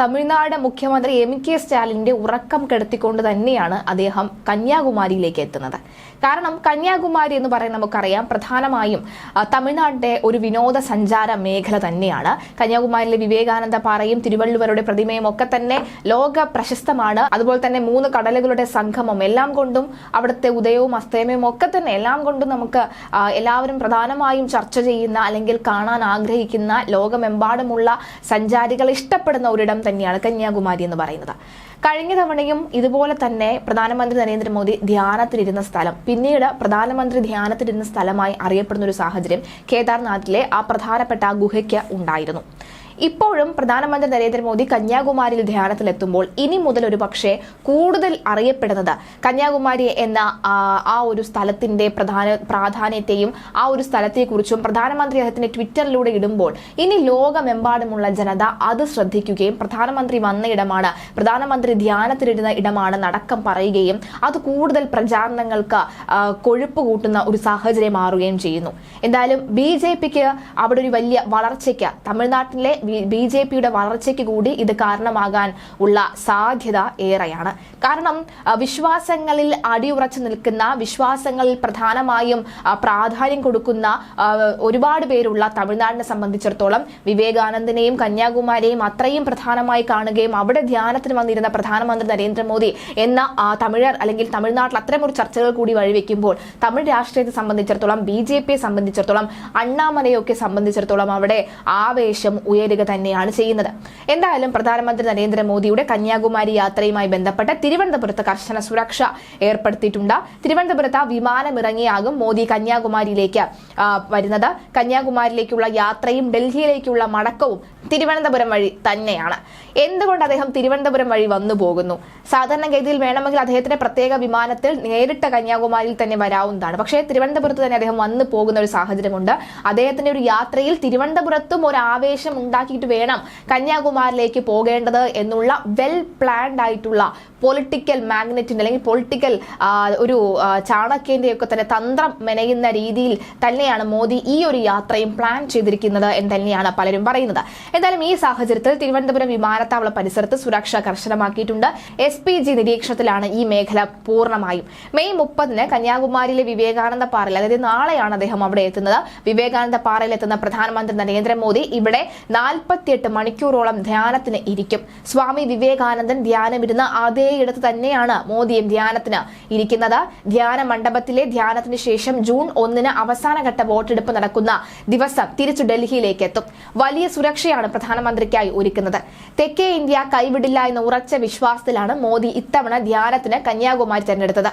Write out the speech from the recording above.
തമിഴ്നാട് മുഖ്യമന്ത്രി M K സ്റ്റാലിന്റെ ഉറക്കം കെടുത്തിക്കൊണ്ട് തന്നെയാണ് അദ്ദേഹം കന്യാകുമാരിയിലേക്ക് എത്തുന്നത്. കാരണം കന്യാകുമാരി എന്ന് പറയുന്നത് നമുക്കറിയാം പ്രധാനമായും ആ, തമിഴ്നാട്ടിലെ ഒരു വിനോദസഞ്ചാര മേഖല തന്നെയാണ്. കന്യാകുമാരിയിലെ വിവേകാനന്ദ പാറയും തിരുവള്ളുവരുടെ പ്രതിമയും ഒക്കെ തന്നെ ലോക പ്രശസ്തമാണ്. അതുപോലെ തന്നെ മൂന്ന് കടലുകളുടെ സംഗമം എല്ലാം കൊണ്ടും അവിടുത്തെ ഉദയവും അസ്തമയവും ഒക്കെ തന്നെ എല്ലാം കൊണ്ടും നമുക്ക് എല്ലാവരും പ്രധാനമായും ചർച്ച ചെയ്യുന്ന അല്ലെങ്കിൽ കാണാൻ ആഗ്രഹിക്കുന്ന ലോകമെമ്പാടുമുള്ള സഞ്ചാരികൾ ഇഷ്ടപ്പെടുന്ന ഒരിടം തന്നെയാണ് കന്യാകുമാരി എന്ന് പറയുന്നത്. കഴിഞ്ഞ തവണയും ഇതുപോലെ തന്നെ പ്രധാനമന്ത്രി നരേന്ദ്രമോദി ധ്യാനത്തിലിരുന്ന സ്ഥലം പിന്നീട് പ്രധാനമന്ത്രി ധ്യാനത്തിലിരുന്ന സ്ഥലമായി അറിയപ്പെടുന്ന ഒരു സാഹചര്യം കേദാർനാഥിലെ ആ പ്രധാനപ്പെട്ട ഗുഹയ്ക്ക് ഉണ്ടായിരുന്നു. ഇപ്പോഴും പ്രധാനമന്ത്രി നരേന്ദ്രമോദി കന്യാകുമാരിയിൽ ധ്യാനത്തിലെത്തുമ്പോൾ ഇനി മുതൽ ഒരു പക്ഷേ കൂടുതൽ അറിയപ്പെടുന്നത് കന്യാകുമാരി എന്ന ആ, ഒരു സ്ഥലത്തിന്റെ പ്രധാന പ്രാധാന്യത്തെയും ആ ഒരു സ്ഥലത്തെക്കുറിച്ചും പ്രധാനമന്ത്രി അദ്ദേഹത്തിന്റെ ട്വിറ്ററിലൂടെ ഇടുമ്പോൾ ഇനി ലോകമെമ്പാടുമുള്ള ജനത അത് ശ്രദ്ധിക്കുകയും പ്രധാനമന്ത്രി വന്ന ഇടമാണ് പ്രധാനമന്ത്രി ധ്യാനത്തിലിരുന്ന ഇടമാണ് നടക്കം പറയുകയും അത് കൂടുതൽ പ്രചാരണങ്ങൾക്ക് കൊഴുപ്പ് കൂട്ടുന്ന ഒരു സാഹചര്യം മാറുകയും ചെയ്യുന്നു. എന്തായാലും ബി ജെ പിക്ക് അവിടെ ഒരു വലിയ വളർച്ചയ്ക്ക് തമിഴ്നാട്ടിലെ ബി ജെ പിയുടെ വളർച്ചയ്ക്ക് കൂടി ഇത് കാരണമാകാൻ ഉള്ള സാധ്യത ഏറെയാണ്. കാരണം വിശ്വാസങ്ങളിൽ അടിയുറച്ചു നിൽക്കുന്ന വിശ്വാസങ്ങളിൽ പ്രധാനമായും പ്രാധാന്യം കൊടുക്കുന്ന ഒരുപാട് പേരുള്ള തമിഴ്നാടിനെ സംബന്ധിച്ചിടത്തോളം വിവേകാനന്ദനെയും കന്യാകുമാരിയെയും അത്രയും പ്രധാനമായി കാണുകയും അവിടെ ധ്യാനത്തിന് വന്നിരുന്ന പ്രധാനമന്ത്രി നരേന്ദ്രമോദി എന്ന തമിഴർ അല്ലെങ്കിൽ തമിഴ്നാട്ടിൽ അത്തരമൊരു ചർച്ചകൾ കൂടി വഴിവെക്കുമ്പോൾ തമിഴ് രാഷ്ട്രീയത്തെ സംബന്ധിച്ചിടത്തോളം ബി ജെ പിയെ സംബന്ധിച്ചിടത്തോളം അണ്ണാമലയൊക്കെ സംബന്ധിച്ചിടത്തോളം അവിടെ ആവേശം ഉയരുക തന്നെയാണ് ചെയ്യുന്നത്. എന്തായാലും പ്രധാനമന്ത്രി നരേന്ദ്രമോദിയുടെ കന്യാകുമാരി യാത്രയുമായി ബന്ധപ്പെട്ട് തിരുവനന്തപുരത്ത് കർശന സുരക്ഷ ഏർപ്പെടുത്തിയിട്ടുണ്ട്. തിരുവനന്തപുരത്ത് വിമാനമിറങ്ങിയാകും മോദി കന്യാകുമാരിയിലേക്ക് വരുന്നത്. കന്യാകുമാരിയിലേക്കുള്ള യാത്രയും ഡൽഹിയിലേക്കുള്ള മടക്കവും തിരുവനന്തപുരം വഴി തന്നെയാണ്. എന്തുകൊണ്ട് അദ്ദേഹം തിരുവനന്തപുരം വഴി വന്നു പോകുന്നു സാധാരണഗതിയിൽ വേണമെങ്കിൽ അദ്ദേഹത്തിന് പ്രത്യേക വിമാനത്തിൽ നേരിട്ട് കന്യാകുമാരിയിൽ തന്നെ വരാവുന്നതാണ്. പക്ഷേ തിരുവനന്തപുരത്ത് തന്നെ അദ്ദേഹം വന്നു പോകുന്ന ഒരു സാഹചര്യമുണ്ട്. അദ്ദേഹത്തിന്റെ ഒരു യാത്രയിൽ തിരുവനന്തപുരത്തും ഒരു ആവേശം ഉണ്ടാക്കിയിട്ട് വേണം കന്യാകുമാരിയിലേക്ക് പോകേണ്ടത് എന്നുള്ള വെൽ പ്ലാൻഡ് ആയിട്ടുള്ള പൊളിറ്റിക്കൽ മാഗ്നറ്റിന്റെ അല്ലെങ്കിൽ പൊളിറ്റിക്കൽ ഒരു ചാണക്യന്റെയൊക്കെ തന്നെ തന്ത്രം മെനയുന്ന രീതിയിൽ തന്നെയാണ് മോദി ഈ ഒരു യാത്രയും പ്ലാൻ ചെയ്തിരിക്കുന്നത് എന്ന് തന്നെയാണ് പലരും പറയുന്നത്. എന്തായാലും ഈ സാഹചര്യത്തിൽ തിരുവനന്തപുരം വിമാനത്താവള പരിസരത്ത് സുരക്ഷ കർശനമാക്കിയിട്ടുണ്ട്. എസ് പി ജി നിരീക്ഷണത്തിലാണ് ഈ മേഖല പൂർണമായും. മെയ് മുപ്പതിന് കന്യാകുമാരിയിലെ വിവേകാനന്ദ പാറയിൽ അതായത് നാളെയാണ് അദ്ദേഹം അവിടെ എത്തുന്നത്. വിവേകാനന്ദ പാറയിൽ എത്തുന്ന പ്രധാനമന്ത്രി നരേന്ദ്രമോദി ഇവിടെ നാൽപ്പത്തിയെട്ട് മണിക്കൂറോളം ധ്യാനത്തിന് ഇരിക്കും. സ്വാമി വിവേകാനന്ദൻ ധ്യാനമിരുന്ന അതേ ഇടത്ത് തന്നെയാണ് മോദിയും ധ്യാനത്തിന് ഇരിക്കുന്നത്. ധ്യാന മണ്ഡപത്തിലെ ധ്യാനത്തിന് ശേഷം ജൂൺ ഒന്നിന് അവസാനഘട്ട വോട്ടെടുപ്പ് നടക്കുന്ന ദിവസം തിരിച്ചു ഡൽഹിയിലേക്ക് എത്തും. വലിയ സുരക്ഷയാണ് പ്രധാനമന്ത്രിക്കായി ഒരുക്കുന്നത്. തെക്കേ ഇന്ത്യ കൈവിടില്ല എന്ന ഉറച്ച വിശ്വാസത്തിലാണ് മോദി ഇത്തവണ ധ്യാനത്തിന് കന്യാകുമാരി തെരഞ്ഞെടുത്തത്.